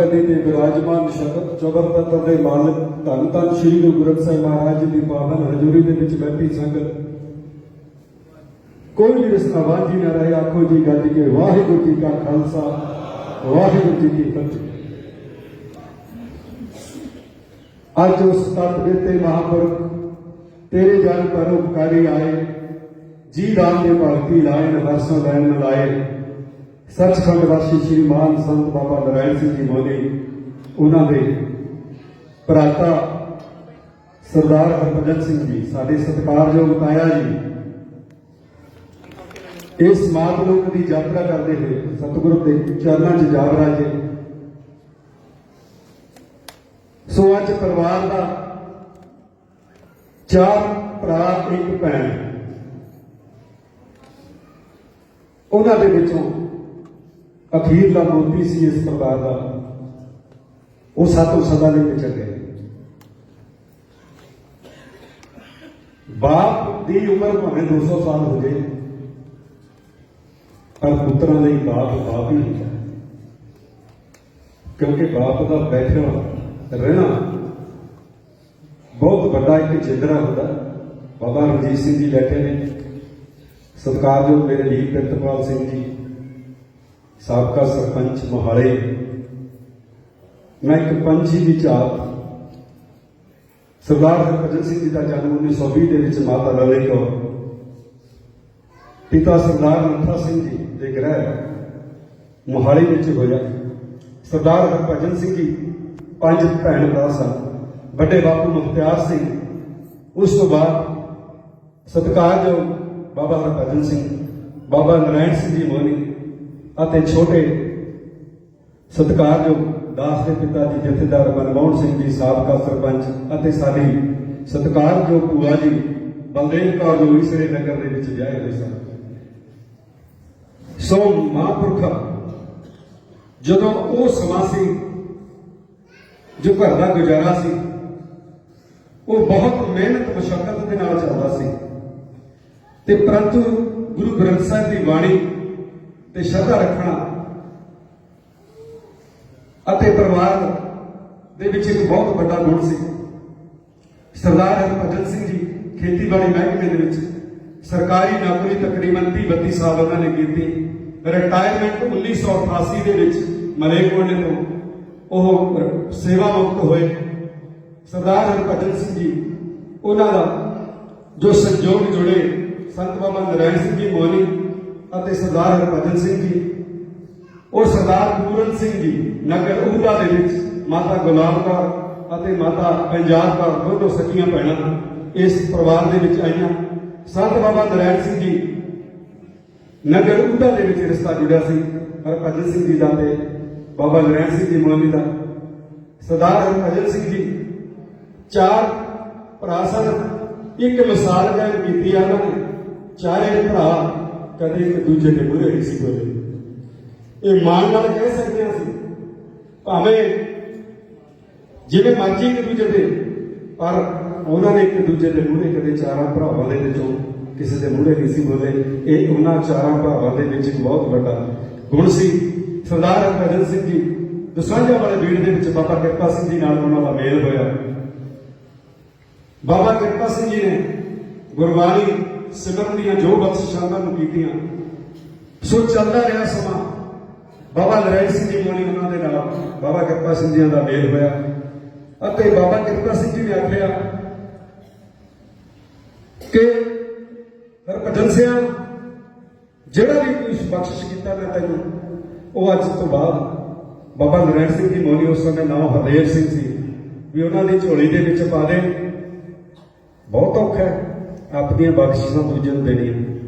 ਦੇ ਤੇ ਵਿਰਾਜਮਾਨ ਸ਼ਬਦ ਜਬਰ ਤੱਤ ਦੇ ਮਾਲਕ ਧੰਨ ਧੰਨ ਸ੍ਰੀ ਗੁਰੂ ਗ੍ਰੰਥ ਸਾਹਿਬ ਮਹਾਰਾਜ ਜੀ ਦੀ ਪਾਵਨ ਹਜ਼ੂਰੀ ਦੇ ਵਿੱਚ ਬੈਠੀ ਸੰਗਤ। ਕੋਈ ਵੀ ਰਸਨਾ ਵਾਂਝੀ ਨਾ ਰਹੇ, ਆਖੋ ਜੀ, ਗੱਜ ਕੇ ਵਾਹਿਗੁਰੂ ਜੀ ਕਾ ਖਾਲਸਾ, ਵਾਹਿਗੁਰੂ ਜੀ ਕੀ ਫਤਿਹ। ਅੱਜ ਉਸ ਤਤ ਦਿੱਤੇ ਮਹਾਂਪੁਰਖ, ਤੇਰੇ ਜਨ ਪਰ ਉਪਕਾਰੀ ਆਏ, ਜੀ ਦਾਨ ਦੇ ਭਗਤੀ ਲਾਇਨ ਹਰਸੋਂ ਲੈਣ ਮਲਾਏ ਸੱਚਖੰਡ ਵਾਸੀ ਸ਼੍ਰੀ ਮਾਨ ਸੰਤ ਬਾਬਾ ਨਰਾਇਣ ਸਿੰਘ ਜੀ ਮੋਦੀ, ਉਹਨਾਂ ਦੇ ਭਰਾਤਾ ਸਰਦਾਰ ਹਰਭਜਨ ਸਿੰਘ ਜੀ, ਸਾਡੇ ਸਤਿਕਾਰਯੋਗ ਤਾਇਆ ਜੀ। ਇਸ ਮਾਤ ਲੋਕ ਦੀ ਯਾਤਰਾ ਕਰਦੇ ਹੋਏ ਸਤਿਗੁਰੂ ਦੇ ਚਰਨਾਂ 'ਚ ਜਾ ਰਾਜੇ ਸੋ ਅੱਜ ਪਰਿਵਾਰ ਦਾ ਚਾਰ ਭਰਾ, ਇੱਕ ਭੈਣ। ਉਹਨਾਂ ਦੇ ਵਿੱਚੋਂ ਅਖੀਰਲਾ ਮੋਤੀ ਸੀ ਇਸ ਪਰਿਵਾਰ ਦਾ। ਉਹ ਸਾਤੋਂ ਸਦਾ ਲਈ ਵਿਚਰ ਗਏ ਬਾਪ ਦੀ ਉਮਰ ਭਾਵੇਂ 200 ਸਾਲ ਹੋ ਜੇ ਪਰ ਪੁੱਤਰਾਂ ਲਈ ਬਾਪ ਬਾਪ ਹੀ ਹੁੰਦਾ ਕਿਉਂਕਿ ਬਾਪ ਦਾ ਬੈਠਣਾ, ਰਹਿਣਾ ਬਹੁਤ ਵੱਡਾ ਇੱਕ ਜਿੰਦਰਾ ਹੁੰਦਾ ਬਾਬਾ ਰਣਜੀਤ ਸਿੰਘ ਜੀ ਬੈਠੇ ਨੇ। ਸਤਿਕਾਰਯੋਗ ਮੇਰੇ ਵੀਰ ਪ੍ਰਿਤਪਾਲ ਸਿੰਘ ਜੀ। ਸਾਬਕਾ ਸਰਪੰਚ ਮੋਹਾਲੀ। ਮੈਂ ਇੱਕ ਪੰਛੀ ਦੀ ਝਾਤ ਸਰਦਾਰ ਹਰਭਜਨ ਸਿੰਘ ਜੀ ਦਾ ਜਨਮ 1920 ਦੇ ਵਿੱਚ ਮਾਤਾ ਲਲਿਤ ਕੌਰ। ਪਿਤਾ ਸਰਦਾਰ ਨੱਥਾ ਸਿੰਘ ਜੀ ਦੇ ਗ੍ਰਹਿ ਮੋਹਾਲੀ ਵਿੱਚ ਹੋਇਆ। ਸਰਦਾਰ ਹਰਭਜਨ ਸਿੰਘ ਜੀ ਪੰਜ ਭੈਣ ਭਰਾ ਸਨ। ਵੱਡੇ ਬਾਪੂ ਮੁਖਤਿਆਰ ਸਿੰਘ। ਉਸ ਤੋਂ ਬਾਅਦ ਸਤਿਕਾਰਯੋਗ ਬਾਬਾ ਹਰਭਜਨ ਸਿੰਘ, ਬਾਬਾ ਨਰਾਇਣ ਸਿੰਘ ਜੀ ਮੋਨੀ ਅਤੇ ਛੋਟੇ ਸਤਿਕਾਰਯੋਗ ਦਾਸ ਦੇ ਪਿਤਾ ਜੀ ਜਥੇਦਾਰ ਮਨਮੋਹਨ ਸਿੰਘ ਜੀ, ਸਾਬਕਾ ਸਰਪੰਚ ਅਤੇ ਸਾਡੀ ਸਤਿਕਾਰਯੋਗ ਭੂਆ ਜੀ ਬਲਦੇਵ ਕੌਰ ਜੋ ਇਸਰੇ ਨਗਰ ਦੇ ਵਿੱਚ ਜਾਏ ਹੋਏ ਸਨ। ਸੋ ਮਹਾਂਪੁਰਖ, ਜਦੋਂ ਉਹ ਸਮਾਂ ਸੀ, ਜੋ ਘਰ ਦਾ ਗੁਜ਼ਾਰਾ ਸੀ, ਉਹ ਬਹੁਤ ਮਿਹਨਤ, ਮਸ਼ੱਕਤ ਦੇ ਨਾਲ ਚੱਲਦਾ ਸੀ। ਤੇ ਪਰੰਤੂ ਗੁਰੂ ਗ੍ਰੰਥ ਸਾਹਿਬ ਦੀ ਬਾਣੀ ਤੇ ਸ਼ਰਧਾ ਰੱਖਣਾ ਅਤੇ ਪਰਿਵਾਰ ਦੇ ਵਿੱਚ ਇੱਕ ਬਹੁਤ ਵੱਡਾ ਗੁਣ ਸੀ। ਸਰਦਾਰ ਹਰਭਜਨ ਸਿੰਘ ਜੀ ਖੇਤੀਬਾੜੀ ਮਹਿਕਮੇ ਦੇ ਵਿੱਚ ਸਰਕਾਰੀ ਨੌਕਰੀ ਤਕਰੀਬਨ 32 ਸਾਲ ਉਹਨਾਂ ਨੇ ਕੀਤੀ। ਰਿਟਾਇਰਮੈਂਟ 1988 ਦੇ ਵਿੱਚ ਮਲੇਕੋਟਲੇ ਤੋਂ ਉਹ ਸੇਵਾ ਮੁਕਤ ਹੋਏ। ਸਰਦਾਰ ਹਰਭਜਨ ਸਿੰਘ ਜੀ, ਉਹਨਾਂ ਦਾ ਜੋ ਸੰਜੋਗ ਜੁੜੇ ਸੰਤ ਬਾਬਾ ਨਰਾਇਣ ਸਿੰਘ ਜੀ ਮੋਨੀ ਅਤੇ ਸਰਦਾਰ ਹਰਭਜਨ ਸਿੰਘ ਜੀ। ਉਹ ਸਰਦਾਰ ਪੂਰਨ ਸਿੰਘ ਜੀ, ਨਗਰ ਉਹਦਾ ਦੇ ਵਿੱਚ ਮਾਤਾ ਗੁਲਾਬ ਕੌਰ ਅਤੇ ਮਾਤਾ ਪੰਜਾਬ ਕੌਰ, ਦੋਨੋਂ ਸਕੀਆਂ ਭੈਣਾਂ ਇਸ ਪਰਿਵਾਰ ਦੇ ਵਿੱਚ ਆਈਆਂ। ਸੰਤ ਬਾਬਾ ਨਰਾਇਣ ਸਿੰਘ ਜੀ ਨਗਰ ਉਹਦਾ ਦੇ ਵਿੱਚ ਰਿਸ਼ਤਾ ਜੁੜਿਆ ਸੀ, ਹਰਭਜਨ ਸਿੰਘ ਜੀ ਦਾ ਤੇ ਬਾਬਾ ਨਰਾਇਣ ਸਿੰਘ ਜੀ ਮੋਨੀ ਦਾ। ਸਰਦਾਰ ਹਰਭਜਨ ਸਿੰਘ ਜੀ, ਚਾਰ ਭਰਾ ਸਨ। ਇੱਕ ਮਿਸਾਲ ਕਾਇਮ ਕੀਤੀ ਆ ਉਹਨਾਂ ਨੇ, ਚਾਰੇ ਭਰਾ ਕਦੇ ਇੱਕ ਦੂਜੇ ਦੇ ਮੂਹਰੇ ਨਹੀਂ ਸੀ ਬੋਲੇ। ਇਹ ਮਾਨ ਨਾਲ ਕਹਿ ਸਕਦੇ ਹਾਂ ਅਸੀਂ। ਭਾਵੇਂ ਜਿਵੇਂ ਮਰਜ਼ੀ ਇੱਕ ਦੂਜੇ ਦੇ ਪਰ ਉਹਨਾਂ ਨੇ ਇੱਕ ਦੂਜੇ ਦੇ ਮੂਹਰੇ ਕਦੇ ਚਾਰਾਂ ਭਰਾਵਾਂ ਦੇ ਵਿੱਚੋਂ ਕਿਸੇ ਦੇ ਮੂਹਰੇ ਨਹੀਂ ਸੀ ਬੋਲੇ। ਇਹ ਉਹਨਾਂ ਚਾਰਾਂ ਭਰਾਵਾਂ ਦੇ ਵਿੱਚ ਇੱਕ ਬਹੁਤ ਵੱਡਾ ਗੁਣ ਸੀ। ਸਰਦਾਰ ਹਰਭਜਨ ਸਿੰਘ ਜੀ ਦਸਾਂਝਾ ਵਾਲੇ ਬੀੜ ਦੇ ਵਿੱਚ ਬਾਬਾ ਕਿਰਪਾ ਸਿੰਘ ਜੀ ਨਾਲ ਉਹਨਾਂ ਦਾ ਮੇਲ ਹੋਇਆ। ਬਾਬਾ ਕਿਰਪਾ ਸਿੰਘ ਜੀ ਨੇ ਗੁਰਬਾਣੀ ਸਿਮਰਨ ਦੀਆਂ ਜੋ ਬਖਸ਼ਿਸ਼ਾਂ ਨੂੰ ਕੀਤੀਆਂ, ਸੋ ਚੱਲਦਾ ਰਿਹਾ ਸਮਾਂ। ਬਾਬਾ ਨਰਾਇਣ ਸਿੰਘ ਜੀ ਮੋਨੀ ਉਹਨਾਂ ਦੇ ਨਾਲ, ਬਾਬਾ ਕਿਰਪਾ ਸਿੰਘ ਜੀ ਦਾ ਮੇਲ ਹੋਇਆ। ਅਤੇ ਬਾਬਾ ਕਿਰਪਾ ਸਿੰਘ ਜੀ ਨੇ ਆਖਿਆ ਕਿ ਹਰਭਜਨ ਸਿੰਘ ਜਿਹੜਾ ਵੀ ਕੋਈ ਬਖਸ਼ਿਸ਼ ਕੀਤਾ ਮੈਂ ਤੈਨੂੰ, ਉਹ ਅੱਜ ਤੋਂ ਬਾਅਦ ਬਾਬਾ ਨਰਾਇਣ ਸਿੰਘ ਜੀ ਮੋਨੀ ਉਸ ਸਮੇਂ ਨਾਮ ਹਰਦੇਵ ਸਿੰਘ ਸੀ, ਵੀ ਉਹਨਾਂ ਦੀ ਝੋਲੀ ਦੇ ਵਿੱਚ ਪਾ ਦੇ। ਬਹੁਤ ਔਖਾ ਹੈ। ਆਪਣੀਆਂ ਬਖਸ਼ਿਸ਼ਾਂ ਦੂਜੇ ਨੂੰ ਦੇਣੀਆਂ।